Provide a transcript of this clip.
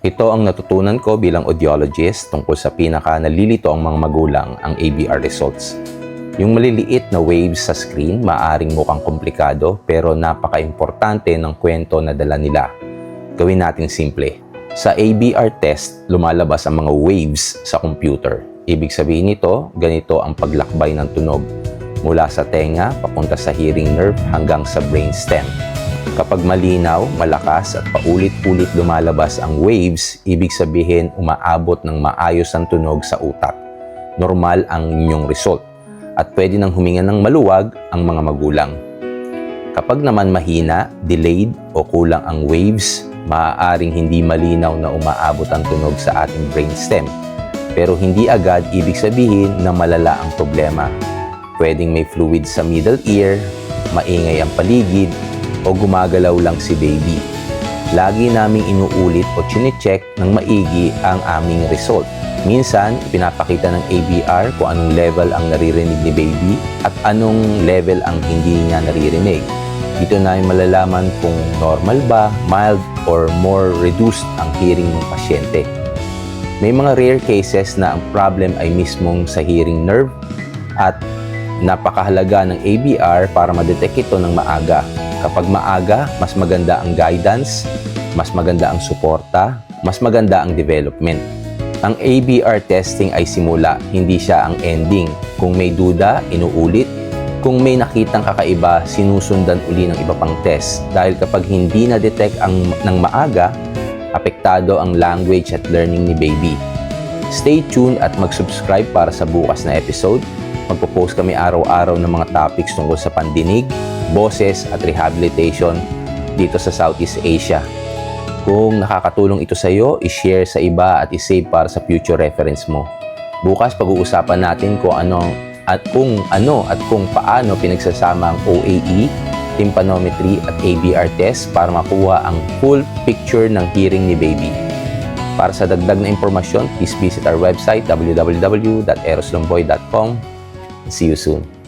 Ito ang natutunan ko bilang audiologist tungkol sa pinaka nalilito ang mga magulang ang ABR results. Yung maliliit na waves sa screen maaring mukhang komplikado pero napaka-importante ng kwento na dala nila. Gawin natin simple. Sa ABR test, lumalabas ang mga waves sa computer. Ibig sabihin nito, ganito ang paglakbay ng tunog mula sa tenga papunta sa hearing nerve hanggang sa brainstem. Kapag malinaw, malakas at paulit-ulit lumalabas ang waves, ibig sabihin umaabot ng maayos ang tunog sa utak. Normal ang inyong result at pwede nang huminga ng maluwag ang mga magulang. Kapag naman mahina, delayed o kulang ang waves, maaaring hindi malinaw na umaabot ang tunog sa ating brainstem. Pero hindi agad ibig sabihin na malala ang problema. Pwedeng may fluid sa middle ear, maingay ang paligid, o gumagalaw lang si baby. Lagi naming inuulit o chinecheck ng maigi ang aming result. Minsan, pinapakita ng ABR kung anong level ang naririnig ni baby at anong level ang hindi niya naririnig. Dito namin malalaman kung normal ba, mild, or more reduced ang hearing ng pasyente. May mga rare cases na ang problem ay mismong sa hearing nerve at napakahalaga ng ABR para ma-detect ito ng maaga. Kapag maaga, mas maganda ang guidance, mas maganda ang suporta, mas maganda ang development. Ang ABR testing ay simula, hindi siya ang ending. Kung may duda, inuulit. Kung may nakitang kakaiba, sinusundan uli ng iba pang test. Dahil kapag hindi na-detect ang, ng maaga, apektado ang language at learning ni baby. Stay tuned at mag-subscribe para sa bukas na episode. Magpo-post kami araw-araw ng mga topics tungkol sa pandinig, boses at rehabilitation dito sa Southeast Asia. Kung nakakatulong ito sa iyo, i-share sa iba at i-save para sa future reference mo. Bukas pag-uusapan natin kung ano at kung ano at kung paano pinagsasama ang OAE, tympanometry at ABR test para makuha ang full picture ng hearing ni baby. Para sa dagdag na impormasyon, please visit our website www.eroslomboy.com. See you soon.